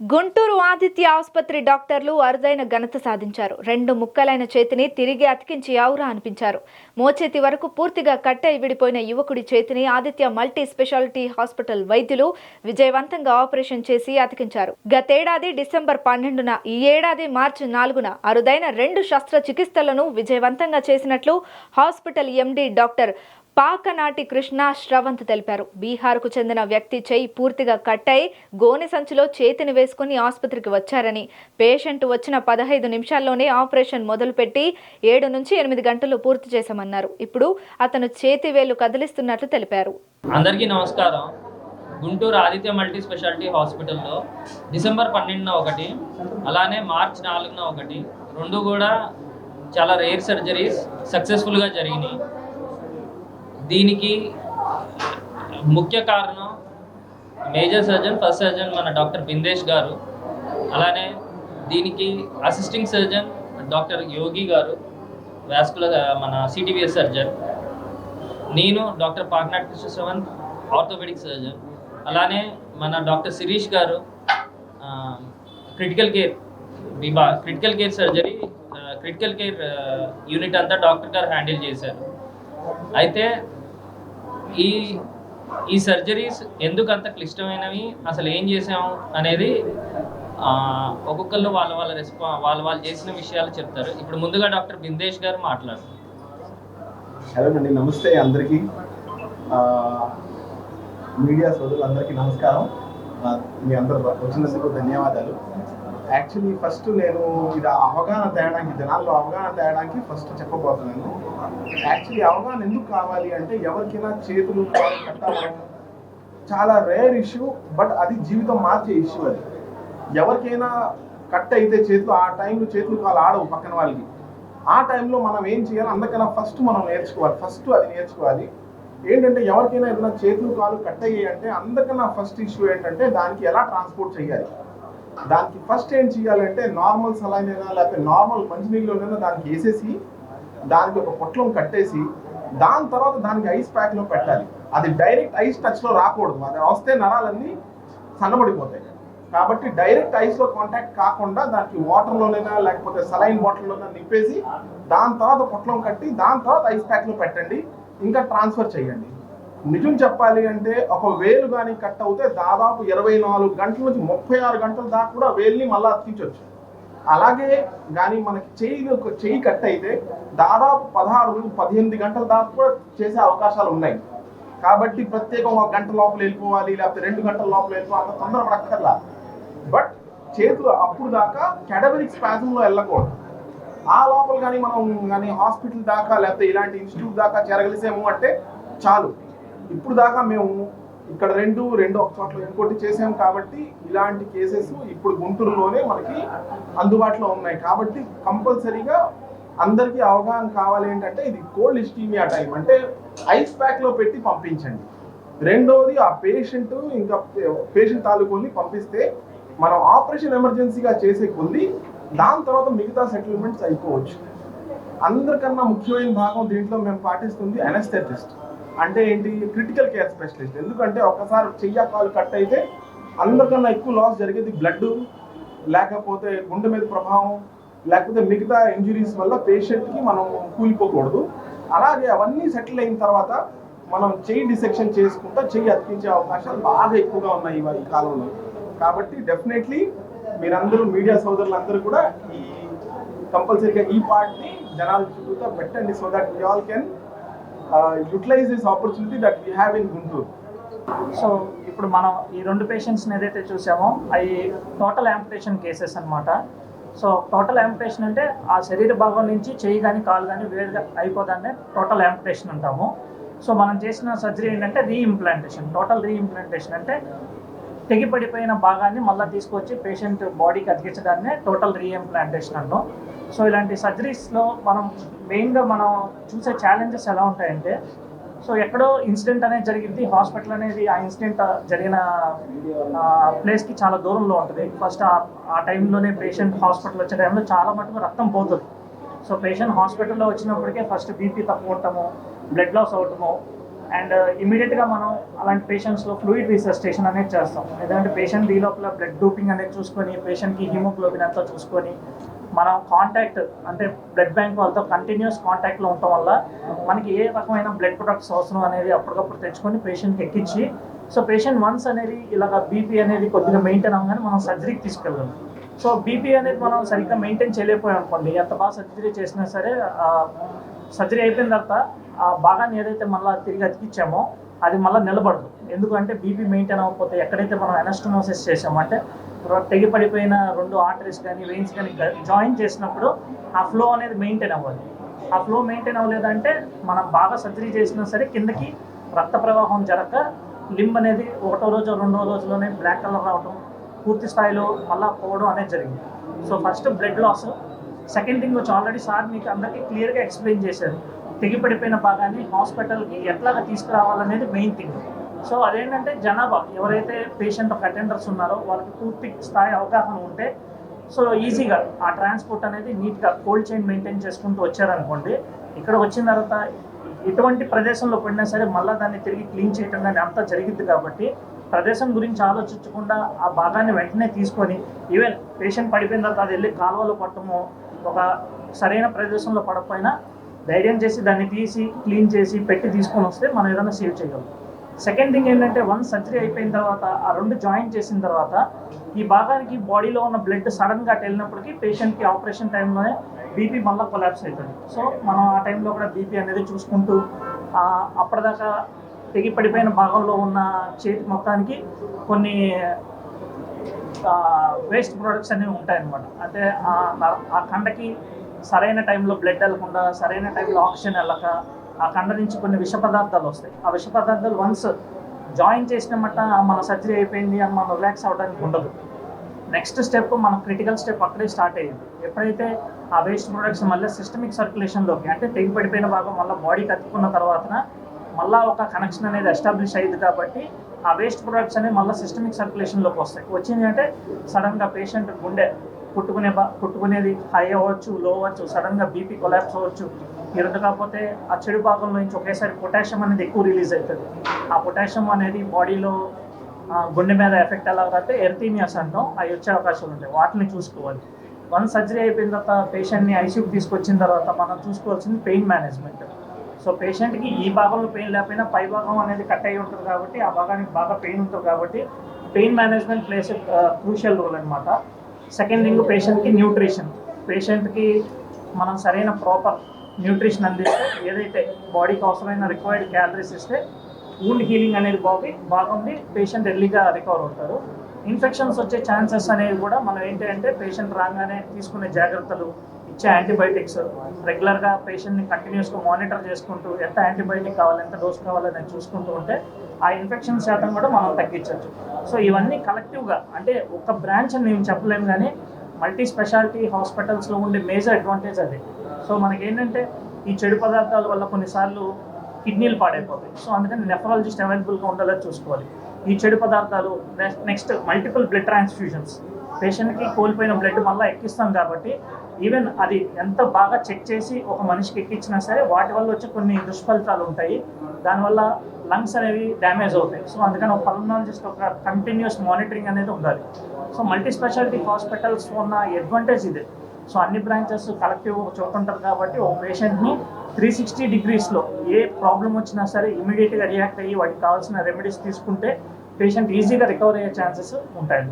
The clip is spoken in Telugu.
గుంటూరు ఆదిత్య ఆసుపత్రి డాక్టర్లు అరుదైన ఘనత సాధించారు. రెండు ముక్కలైన చేతిని తిరిగి అతికించి ఆవురా అనిపించారు. మోచేతి వరకు పూర్తిగా కట్టై విడిపోయిన యువకుడి చేతిని ఆదిత్య మల్టీ స్పెషాలిటీ హాస్పిటల్ వైద్యులు విజయవంతంగా ఆపరేషన్ చేసి అతికించారు. గతేడాది డిసెంబర్ పన్నెండున ఈ ఏడాది మార్చి నాలుగున అరుదైన రెండు శస్త్రచికిత్సలను విజయవంతంగా చేసినట్లు hospital MD doctor Pakanati Krishna Sravanth తెలిపారు. బీహార్కు చెందిన వ్యక్తి చేయి పూర్తిగా కట్టయి గోనె సంచిలో చేతిని వేసుకుని ఆసుపత్రికి వచ్చారని. పేషెంట్ వచ్చిన పదహైదు నిమిషాల్లోనే ఆపరేషన్ మొదలుపెట్టి ఏడు నుంచి ఎనిమిది గంటలు పూర్తి చేశామన్నారు. ఇప్పుడు అతను చేతి వేలు కదిలిస్తున్నట్లు తెలిపారు. అందరికీ నమస్కారం. గుంటూరు ఆదిత్య మల్టీ స్పెషాలిటీ హాస్పిటల్లో డిసెంబర్ పన్నెండున ఒకటి అలానే మార్చ్ నాలుగున ఒకటి. రెండు కూడా చాలా రేర్ సర్జరీస్ సక్సెస్ఫుల్గా జరిగినాయి. దీనికి ముఖ్య కారణం మేజర్ సర్జన్ ఫస్ట్ సర్జన్ మన డాక్టర్ బిందేష్ గారు. అలానే దీనికి అసిస్టింగ్ సర్జన్ డాక్టర్ యోగి గారు వాస్కులర్ మన సిటీవీఎస్ సర్జన్. నేను డాక్టర్ పాక్నాట్ కృష్ణశ్రవంత్ ఆర్థోపెడిక్ సర్జన్. అలానే మన డాక్టర్ శిరీష్ గారు critical care విభా critical care surgery critical care unit అంతా డాక్టర్ గారు హ్యాండిల్ చేశారు. అయితే ఈ ఈ సర్జరీస్ ఎందుకు అంత క్లిష్టమైనవి? అసలు ఏం చేసాము అనేది ఒక్కొక్కళ్ళు వాళ్ళ వాళ్ళ రెస్పా వాళ్ళ వాళ్ళు చేసిన విషయాలు చెప్తారు. ఇప్పుడు ముందుగా డాక్టర్ బిందేష్ గారు మాట్లాడతారు హలో అండి నమస్తే అందరికీ. మీడియా సోదరులందరికీ నమస్కారం. మీ అందరు వచ్చినందుకు ధన్యవాదాలు. యాక్చువల్లీ ఫస్ట్ నేను ఇది అవగాహన తేయడానికి జనాల్లో అవగాహన తేయడానికి ఫస్ట్ చెప్పబోతున్నాను. యాక్చువల్లీ అవగాహన ఎందుకు కావాలి అంటే ఎవరికైనా చేతులు కాళ్ళు చాలా రేర్ ఇష్యూ బట్ అది జీవితం మార్చే ఇష్యూ అది. ఎవరికైనా కట్ అయితే చేతులు ఆ టైంలో చేతులు కాలు ఆడవు పక్కన వాళ్ళకి. ఆ టైంలో మనం ఏం చేయాలి? అందుకన్నా ఫస్ట్ మనం నేర్చుకోవాలి. ఫస్ట్ అది నేర్చుకోవాలి. ఏంటంటే ఎవరికైనా ఏదైనా చేతులు కాలు కట్ అయ్యాయి అంటే అందరికన్నా ఫస్ట్ ఇష్యూ ఏంటంటే దానికి ఎలా ట్రాన్స్పోర్ట్ చేయాలి? దానికి ఫస్ట్ ఏం చేయాలంటే నార్మల్ సలైన్ అయినా లేకపోతే నార్మల్ మంచినీళ్ళలోనైనా దానికి వేసేసి దానికి ఒక పొట్లం కట్టేసి దాని తర్వాత దానికి ఐస్ ప్యాక్లో పెట్టాలి. అది డైరెక్ట్ ఐస్ టచ్లో రాకూడదు. అది వస్తే నరాలన్నీ సన్నబడిపోతాయి. కాబట్టి డైరెక్ట్ ఐస్లో కాంటాక్ట్ కాకుండా దానికి వాటర్లోనైనా లేకపోతే సలైన్ బాటిల్లోనైనా నింపేసి దాని తర్వాత పొట్లం కట్టి దాని తర్వాత ఐస్ ప్యాక్లో పెట్టండి. ఇంకా ట్రాన్స్ఫర్ చేయండి. నిజం చెప్పాలి అంటే ఒక వేలు కానీ కట్ అవుతే దాదాపు ఇరవై నాలుగు గంటల నుంచి ముప్పై ఆరు గంటల దాకా కూడా వేలుని మళ్ళీ అతికించవచ్చు అలాగే కానీ మనకి చేయి చేయి కట్ అయితే దాదాపు పదహారు నుంచి పద్దెనిమిది గంటల దాకా కూడా చేసే అవకాశాలు ఉన్నాయి. కాబట్టి ప్రత్యేకం ఒక గంట లోపల వెళ్ళిపోవాలి లేకపోతే రెండు గంటల లోపల వెళ్ళిపోవాలి అంత తొందరపడక్కర్లా బట్ చేతులు అప్పుడు దాకా కెడబరిక్ స్పాజంలో వెళ్ళకూడదు. ఆ లోపల కానీ మనం కానీ హాస్పిటల్ దాకా లేకపోతే ఇలాంటి ఇన్స్టిట్యూట్ దాకా చేరగలిసేమో అంటే చాలు. ఇప్పుడు దాకా మేము ఇక్కడ రెండు రెండు ఒక చోట్ల ఇంకోటి చేసాం కాబట్టి ఇలాంటి కేసెస్ ఇప్పుడు గుంటూరులోనే మనకి అందుబాటులో ఉన్నాయి. కాబట్టి కంపల్సరీగా అందరికీ అవగాహన కావాలి ఏంటంటే ఇది కోల్డ్ ఇస్టీమియా టైం. అంటే ఐస్ ప్యాక్లో పెట్టి పంపించండి. రెండవది ఆ పేషెంట్ ఇంకా పేషెంట్ తాలూకుని పంపిస్తే మనం ఆపరేషన్ ఎమర్జెన్సీగా చేసే కొద్ది దాని తర్వాత మిగతా సెటిల్మెంట్స్ అయిపోవచ్చు. అందరికన్నా ముఖ్యమైన భాగం దీంట్లో మేము పాటిస్తుంది అనస్థెటిస్ట్. అంటే ఏంటి? క్రిటికల్ కేర్ స్పెషలిస్ట్ ఎందుకంటే ఒకసారి చెయ్య కాలు కట్ అయితే అందరికన్నా ఎక్కువ లాస్ జరిగేది బ్లడ్ లేకపోతే గుండె మీద ప్రభావం లేకపోతే మిగతా ఇంజురీస్ వల్ల పేషెంట్కి మనం కూలిపోకూడదు. అలాగే అవన్నీ సెటిల్ అయిన తర్వాత మనం చెయ్యి డిసెక్షన్ చేసుకుంటా చెయ్యి అతికించే అవకాశాలు బాగా ఎక్కువగా ఉన్నాయి ఈ కాలంలో. కాబట్టి డెఫినెట్లీ మీరందరూ మీడియా సోదరులందరూ కూడా ఈ కంపల్సరీగా ఈ పార్ట్ని జనాల చుట్టూతో పెట్టండి so that we all can utilize this opportunity that we have in Guntur so ఇప్పుడు మనం ఈ రెండు పేషెంట్స్ని ఏదైతే చూసామో అవి టోటల్ యాంపిటేషన్ కేసెస్ అనమాట సో టోటల్ యాంపిటేషన్ అంటే ఆ శరీర భాగం నుంచి చెయ్యి కానీ కాలు కానీ వేరుగా అయిపోదాన్ని టోటల్ యాంపిటేషన్ అంటాము. సో మనం చేసిన సర్జరీ ఏంటంటే రీఇంప్లాంటేషన్ టోటల్ రీఇంప్లాంటేషన్ అంటే తెగిపడిపోయిన భాగాన్ని మళ్ళీ తీసుకొచ్చి పేషెంట్ బాడీకి అతికించడాన్ని టోటల్ రీఎంప్లాంటేషన్ అంటాం సో ఇలాంటి సర్జరీస్లో మనం మెయిన్గా మనం చూసే ఛాలెంజెస్ ఎలా ఉంటాయంటే సో ఎక్కడో ఇన్సిడెంట్ అనేది జరిగింది. హాస్పిటల్ అనేది ఆ ఇన్సిడెంట్ జరిగిన ప్లేస్కి చాలా దూరంలో ఉంటుంది. ఫస్ట్ ఆ టైంలోనే పేషెంట్ హాస్పిటల్ వచ్చే టైంలో చాలా మటుకు రక్తం పోతుంది. సో పేషెంట్ హాస్పిటల్లో వచ్చినప్పటికే ఫస్ట్ బీపీ తక్కువ ఉండటము బ్లడ్ లాస్ అవటము అండ్ ఇమీడియట్గా uh, మనం అలాంటి పేషెంట్స్లో ఫ్లూయిడ్ రీసెస్టేషన్ అనేది చేస్తాం. ఎందుకంటే పేషెంట్ ఈ లోపల బ్లడ్ డోపింగ్ అనేది చూసుకొని పేషెంట్కి హిమోగ్లోబిన్ అంతా చూసుకొని మనం కాంటాక్ట్ అంటే బ్లడ్ బ్యాంక్ వాళ్ళతో కంటిన్యూస్ కాంటాక్ట్లో ఉండటం వల్ల మనకి ఏ రకమైన బ్లడ్ ప్రొడక్ట్స్ అవసరం అనేది అప్పటికప్పుడు తెచ్చుకొని పేషెంట్కి ఎక్కించి సో పేషెంట్ వన్స్ అనేది ఇలాగ బీపీ అనేది కొద్దిగా మెయింటైన్ అవ్వగానే మనం సర్జరీకి తీసుకెళ్ళాం సో బీపీ అనేది మనం సరిగ్గా మెయింటైన్ చేయలేకపోయాం అనుకోండి ఎంత బాగా సర్జరీ చేసినా సరే సర్జరీ అయిపోయిన తర్వాత ఆ భాగాన్ని ఏదైతే మళ్ళీ తిరిగి అతికిచ్చామో అది మళ్ళీ నిలబడదు. ఎందుకంటే బీపీ మెయింటైన్ అవ్వకపోతే ఎక్కడైతే మనం ఎనస్టమోసిస్ చేసామో అంటే తెగి పడిపోయిన రెండు ఆర్టరీస్ కానీ వెయిన్స్ కానీ జాయిన్ చేసినప్పుడు ఆ ఫ్లో అనేది మెయింటైన్ అవ్వాలి. ఆ ఫ్లో మెయింటైన్ అవ్వలేదంటే మనం బాగా సర్జరీ చేసినా సరే కిందకి రక్త ప్రవాహం జరగక లింబ్ అనేది ఒకటో రోజు రెండో రోజులోనే బ్లాక్ కలర్ రావడం పూర్తి స్థాయిలో మళ్ళా పోవడం అనేది జరిగింది. So first blood loss second thing వచ్చి ఆల్రెడీ సార్ మీకు అందరికీ క్లియర్గా ఎక్స్ప్లెయిన్ చేశారు. తెగిపడిపోయిన భాగాన్ని హాస్పిటల్కి ఎట్లాగా తీసుకురావాలనేది మెయిన్ థింగ్ సో అదేంటంటే జనాభా. ఎవరైతే పేషెంట్ ఒక అటెండర్స్ ఉన్నారో వాళ్ళకి పూర్తి స్థాయి అవగాహన ఉంటే సో ఈజీగా ఆ ట్రాన్స్పోర్ట్ అనేది నీట్గా కోల్డ్ చైన్ మెయింటైన్ చేసుకుంటూ వచ్చారనుకోండి ఇక్కడ వచ్చిన తర్వాత ఎటువంటి ప్రదేశంలో పడినా సరే మళ్ళీ దాన్ని తిరిగి క్లీన్ చేయటం కానీ అంతా జరిగింది కాబట్టి ప్రదేశం గురించి ఆలోచించకుండా ఆ భాగాన్ని వెంటనే తీసుకొని ఈవెన్ పేషెంట్ పడిపోయిన తర్వాత అది వెళ్ళి కాలువలో పట్టము ఒక సరైన ప్రదేశంలో పడకపోయినా ధైర్యం చేసి దాన్ని తీసి క్లీన్ చేసి పెట్టి తీసుకొని వస్తే మనం ఏదైనా సేవ్ చేయగలం. సెకండ్ థింగ్ ఏంటంటే వన్ సర్జరీ అయిపోయిన తర్వాత ఆ రెండు జాయిన్ చేసిన తర్వాత ఈ భాగానికి బాడీలో ఉన్న బ్లడ్ సడన్గా అటు వెళ్ళినప్పటికీ పేషెంట్కి ఆపరేషన్ టైంలోనే బీపీ మళ్ళీ కొలాప్స్ అవుతుంది. సో మనం ఆ టైంలో కూడా బీపీ అనేది చూసుకుంటూ అప్పటిదాకా తెగి పడిపోయిన భాగంలో ఉన్న చేతి మొత్తానికి కొన్ని వేస్ట్ ప్రొడక్ట్స్ అనేవి ఉంటాయన్నమాట. అంటే ఆ కండకి సరైన టైంలో బ్లడ్ వెళ్ళకుండా సరైన టైంలో ఆక్సిజన్ వెళ్ళక ఆ కండ నుంచి కొన్ని విష పదార్థాలు వస్తాయి. ఆ విష పదార్థాలు వన్స్ జాయిన్ చేసిన మట్ట మన సర్జరీ అయిపోయింది అని మనం రిలాక్స్ అవ్వడానికి ఉండదు. నెక్స్ట్ స్టెప్ మన క్రిటికల్ స్టెప్ అక్కడే స్టార్ట్ అయ్యింది. ఎప్పుడైతే ఆ వేస్ట్ ప్రొడక్ట్స్ మళ్ళీ సిస్టమిక్ సర్క్యులేషన్లోకి అంటే తెగి పడిపోయిన భాగం మళ్ళీ బాడీకి అతుక్కున్న తర్వాత మళ్ళీ ఒక కనెక్షన్ అనేది ఎస్టాబ్లిష్ అయ్యింది కాబట్టి ఆ వేస్ట్ ప్రొడక్ట్స్ అనేవి మళ్ళీ సిస్టమిక్ సర్క్యులేషన్లోకి వస్తాయి. వచ్చింది అంటే సడన్గా పేషెంట్ గుండె పుట్టుకునే బా పుట్టుకునేది హై అవ్వచ్చు లో అవ్వచ్చు సడన్గా బీపీ కొలాప్స్ అవ్వచ్చు. ఈ రెండు కాకపోతే ఆ చెడు భాగంలో నుంచి ఒకేసారి పొటాషియం అనేది ఎక్కువ రిలీజ్ అవుతుంది. ఆ పొటాషియం అనేది బాడీలో ఆ, గుండె మీద ఎఫెక్ట్ ఎలా అయితే ఎర్థీమియాస్ అంటాం. అవి వచ్చే అవకాశాలు ఉంటాయి. వాటిని చూసుకోవాలి. వన్ సర్జరీ అయిపోయిన తర్వాత పేషెంట్ని ఐసీయూకి తీసుకొచ్చిన తర్వాత మనం చూసుకోవాల్సింది పెయిన్ మేనేజ్మెంట్. సో పేషెంట్కి ఈ భాగంలో పెయిన్ లేకపోయినా పై భాగం అనేది కట్ అయి ఉంటుంది కాబట్టి ఆ భాగానికి బాగా పెయిన్ ఉంటుంది కాబట్టి pain management places crucial role అనమాట సెకండ్ థింగ్ పేషెంట్కి న్యూట్రిషన్. పేషెంట్కి మనం సరైన ప్రాపర్ న్యూట్రిషన్ అందిస్తే ఏదైతే బాడీకి అవసరమైన రిక్వైర్డ్ క్యాలరీస్ ఇస్తే వూండ్ హీలింగ్ అనేది బాగుంది బాగుంది పేషెంట్ ఎర్లీగా రికవర్ అవుతారు. ఇన్ఫెక్షన్స్ వచ్చే ఛాన్సెస్ అనేవి కూడా మనం ఏంటి అంటే పేషెంట్ రాగానే తీసుకునే జాగ్రత్తలు ఇచ్చే యాంటీబయాటిక్స్. రెగ్యులర్గా పేషెంట్ని కంటిన్యూస్గా మానిటర్ చేసుకుంటూ ఎంత యాంటీబయాటిక్ కావాలి ఎంత డోస్ కావాలని చూసుకుంటూ ఉంటే ఆ ఇన్ఫెక్షన్ శాతం కూడా మనం తగ్గించవచ్చు సో ఇవన్నీ కలెక్టివ్గా అంటే ఒక బ్రాంచ్ అని నేను చెప్పలేము కానీ మల్టీ స్పెషాలిటీ హాస్పిటల్స్లో ఉండే మేజర్ అడ్వాంటేజ్ అది. సో మనకి ఏంటంటే ఈ చెడు పదార్థాల వల్ల కొన్నిసార్లు కిడ్నీలు పాడైపోతాయి. సో అందుకని నెఫరాలజిస్ట్ అవైలబుల్గా ఉండాలని చూసుకోవాలి. ఈ చెడు పదార్థాలు నెక్స్ట్ మల్టిపుల్ బ్లడ్ ట్రాన్స్ఫ్యూజన్స్ పేషెంట్కి కోల్పోయిన బ్లడ్ మళ్ళీ ఎక్కిస్తాం కాబట్టి ఈవెన్ అది ఎంత బాగా చెక్ చేసి ఒక మనిషికి ఎక్కించినా సరే వాటి వల్ల వచ్చే కొన్ని దుష్ఫలితాలు ఉంటాయి. దానివల్ల లంగ్స్ అనేవి డ్యామేజ్ అవుతాయి. సో అందుకని ఒక పల్మనాలజిస్ట్ ఒక కంటిన్యూస్ మానిటరింగ్ అనేది ఉండాలి. సో మల్టీ స్పెషాలిటీ హాస్పిటల్స్ ఉన్న అడ్వాంటేజ్ ఇదే. సో అన్ని బ్రాంచెస్ కలెక్టివ్ ఒక చోట ఉంటారు కాబట్టి ఒక పేషెంట్ని త్రీ సిక్స్టీ డిగ్రీస్లో ఏ ప్రాబ్లం వచ్చినా సరే ఇమీడియట్గా రియాక్ట్ అయ్యి వాటికి కావాల్సిన రెమెడీస్ తీసుకుంటే పేషెంట్ ఈజీగా రికవర్ అయ్యే ఛాన్సెస్ ఉంటాయి